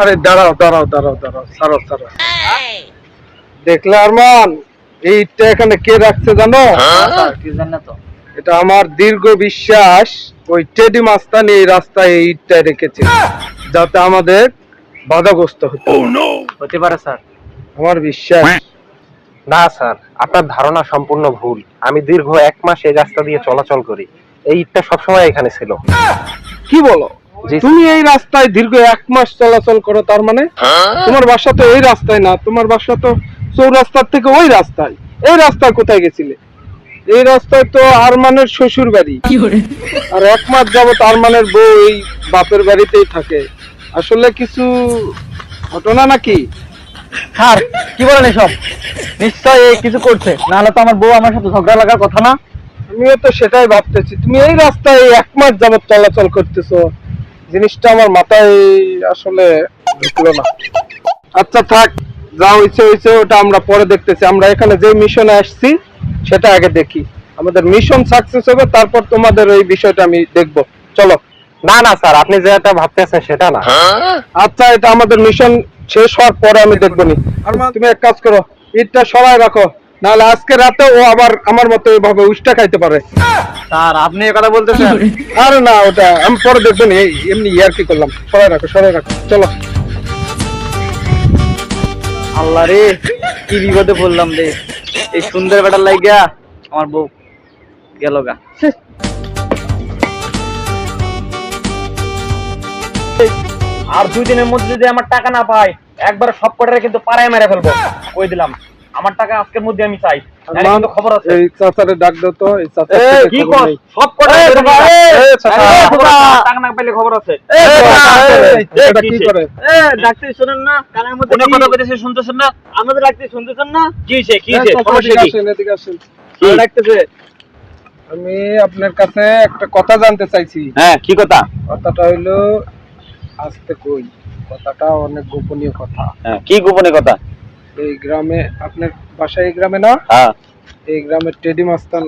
আরে দাঁড়াও দাঁড়াও দাঁড়াও দাঁড়াও সারো সারো দেখলে আরমান এই ইটটা এখানে কে রাখছে জানো? কি জানেন তো। এটা আমার দীর্ঘ বিশ্বাস ওই টেডি মাস্তানি এই রাস্তায় এই ইটটা রেখেছে যাতে আমাদের বাধাগ্রস্ত হতো হতে পারে স্যার। আমার বিশ্বাস। না স্যার আপনার ধারণা সম্পূর্ণ ভুল। আমি দীর্ঘ এক মাস এই রাস্তা দিয়ে চলাচল করি। এই ইটটা সবসময় এখানে ছিল। কি বলো। তুমি এই রাস্তায় দীর্ঘ এক মাস চলাচল করো তার মানে তোমার বাসা তো এই রাস্তায় না তোমার বাসা তো চৌরাস্তার থেকে ওই রাস্তায়। এই রাস্তায় কোথায় গেছিলে? এই রাস্তায় তো আরমানের শ্বশুর বাড়ি। আর এক মাস যাবত আরমানের বউ এই বাপের বাড়িতেই থাকে। আসলে কিছু ঘটনা নাকি? স্যার কি বলেন এসব? নিশ্চয় এই কিছু করছে নাহলে তো আমার বউ আমার সাথে ঝগড়া লাগার কথা না। আমিও তো সেটাই ভাবতেছি। তুমি এই রাস্তায় এক মাস যাবত চলাচল করতেছো। জিনিসটা আমার মাথায় আসলে ঢুকলো না। আচ্ছা থাক যা হয়েছে হয়েছে ওটা আমরা পরে দেখতেছি। আমরা এখানে যে মিশনে আসছি সেটা আগে দেখি। আমাদের মিশন সাকসেস হবে তারপর তোমাদের এই বিষয়টা আমি দেখব। চলো। না না স্যার আপনি যেটা ভাবতেছেন সেটা না। আচ্ছা এটা আমাদের মিশন শেষ হওয়ার পরে আমি দেখব নি। তুমি এক কাজ করো ইটটা সবাই রাখো। নাহলে আজকে রাতে ও আবার আমার মতো এইভাবে উষ্টা খাইতে পারে। স্যার আপনি এ কথা বলতেছেন? আরে না ওটা আমি পরে দেখব নি এমনি ইয়ার কি করলাম। সবাই রাখো সবাই রাখো চলো। আল্লাহ রে কি বিপদে পড়লাম রে। এই সুন্দর বেটার লাগিয়া আমার বউ গেল গা। আর দুই দিনের মধ্যে যদি আমার টাকা না পাই একবার সব কটারে কিন্তু পাড়ায় মেরে ফেলব। কই দিলাম? আমার টাকা আজকের মধ্যে আমি চাই। খবর আছে। এই চাচারে ডাক দাও তো এই চাচা কি কর সব কটা এই, বের বাবা, করে এই, দাও। এই, চাচা। আরে, খবর আছে, বাবা। টাকা না পাইলে খবর আছে। এই, বাবা, এই, এটা কি করে? ডাক্তার শুনেন না কানের মধ্যে কথা কইতেছে শুনতেছেন না। আমাদের ডাক্তার শুনতেছেন না? কি হইছে কি এই, সমস্যা কি? এদিকে আসেন। ডাকতেছে। আমি আপনার কাছে একটা কথা জানতে চাইছি। হ্যাঁ কি কথা? কথাটা হইল আজকে কই? কথাটা অনেক গোপনীয় কথা। হ্যাঁ কি গোপনীয় কথা? এই গ্রামে আপনার বাসা এই গ্রামে না? হ্যাঁ। এই গ্রামের টেডি মাস্তান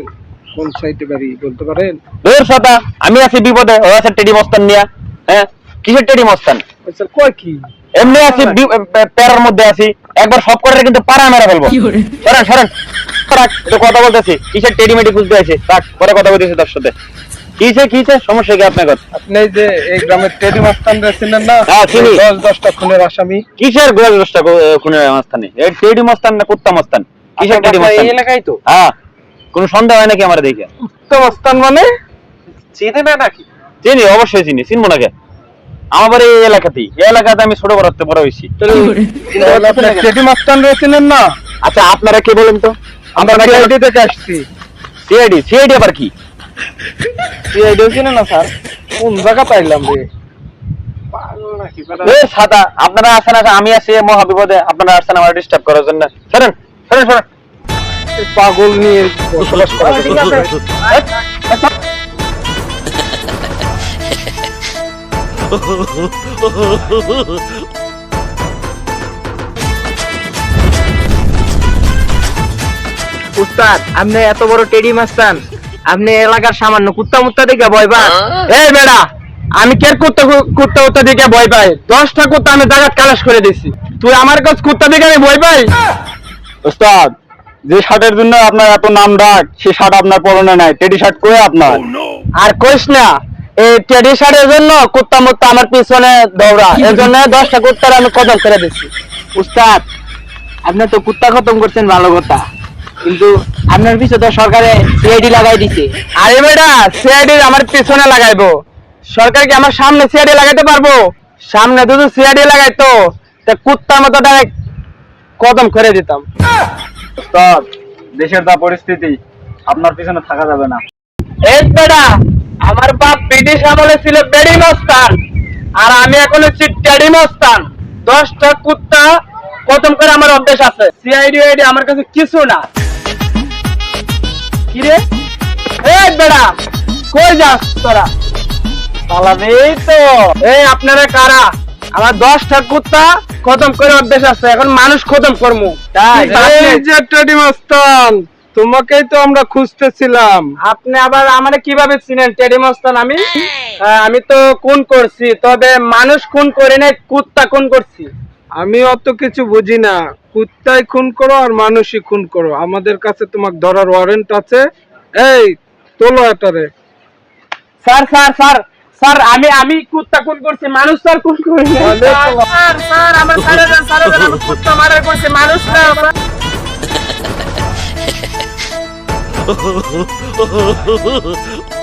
কোন সাইডে বাড়ি বলতে পারেন? দূর সাদা আমি আছি বিপদে ও আছে টেডি মস্তান নিয়া। হ্যাঁ কিসের টেডি মস্তান? আচ্ছা কয় কি? এমনি আছি প্যারার মধ্যে আছি। একবার সব করে কিন্তু পাড়া মেরে ফেলব। সরেন সরেন। কথা বলতেছি। কিসের টেডি মেডি খুঁজতে আছে রাখ পরে কথা বলতেছি তার সাথে কিসে কিসে? সমস্যা কি আপনার কথা? আপনি যে এই গ্রামের টেডি চিনেন না? হ্যাঁ, চিনি। দশ দশটা খুনের আসামি। কিসের খুনের মাস্তানে? এই টেডি মস্তান না কুত্তা মস্তান? কিসের টেডি মস্তান এই এলাকায় তো? হ্যাঁ। কোনো সন্দেহ হয় নাকি আমার দেখে? তো মাস্তান মানে? চিনে না নাকি? চিনি অবশ্যই চিনি। চিনবো না কে? আমার বাড়ি এই এলাকাতেই। এই এলাকাতে আমি ছোট বড় বড় হয়েছি। টেডি মাস্তান চিনেন না? আচ্ছা আপনারা কে বলেন তো? আমরা থেকে আসছি। সিআইডি সিআইডি আবার কি? চিনেন না স্যার? কোন জায়গা পাইলাম রে? পাগল নাকি বেটা? এ সাদা আপনারা আসেন আসেন আমি আছি এই মহা বিপদে আপনারা আসছেন আমার ডিস্টার্ব করার জন্য। সরেন সরেন সরেন। পাগল নিয়ে বসবাস করা উস্তাদ আপনি এত বড় টেডি মাস্তান। আপনি এলাকার সামান্য কুত্তা মুত্তা দেখে ভয় পান? এই বেড়া আমি কে কুত্তা কুত্তা কুত্তা দিকে ভয় পাই? দশটা কুত্তা আমি দাগাত কালাস করে দিছি। তুই আমার কাছে কুত্তা দিকে আমি ভয় পাই? ওস্তাদ যে শার্টের জন্য আপনার এত নাম ডাক সে শার্ট আপনার পরনে নাই। টেডি শার্ট করে আপনার? আর কইস না এই টেডি শার্টের জন্য কুত্তা মুত্তা আমার পিছনে দৌড়া এর জন্য দশটা কুত্তার আমি কদম করে দিছি। উস্তাদ আপনি তো কুত্তা খতম করছেন ভালো কথা। কিন্তু আপনার পিছনে তো সরকারে সিআইডি লাগাই দিছে। আরে বেটা সিআইডি আমার পিছনে লাগাইবো। সরকার কি আমার সামনে সিআইডি লাগাইতে পারব? সামনে সিআইডি লাগাইতো তা কুত্তার মতো ডাইরেক্ট কদম করে দিতাম। দেশের যা পরিস্থিতি আপনার পিছনে থাকা যাবে না। এই বেটা আমার বাপ ব্রিটিশ আমলে ছিল বেডি মস্তান আর আমি এখন হচ্ছি মস্তান দশটা কুত্তা কদম করে আমার অভ্যেস আছে। সিআইডি আইডি আমার কাছে কিছু না। কি রে এই বেটা কই যাস তোরা? পালাবেই তো। এই আপনারা কারা? আমার দশটা কুত্তা খতম করে অভ্যেস আছে এখন মানুষ খতম করমু। তাই? এই যে টেডি মস্তান। তোমাকেই তো আমরা খুঁজতেছিলাম। আপনি আবার আমারে কীভাবে চিনেন? টেডি মস্তান আমি? আমি তো খুন করছি তবে মানুষ খুন করি নাই কুত্তা খুন করছি। আমি অত কিছু বুঝি না। কুত্তাই খুন করো আর মানুষই খুন করো। আমাদের কাছে তোমার ধরার ওয়ারেন্ট আছে। এই তোলো এটারে। স্যার স্যার স্যার স্যার আমি আমি কুত্তা খুন করছি মানুষ স্যার খুন করি স্যার স্যার, স্যার আমার দেন আমি কুত্তা মারা করছি মানুষ না 呵呵呵呵呵呵呵呵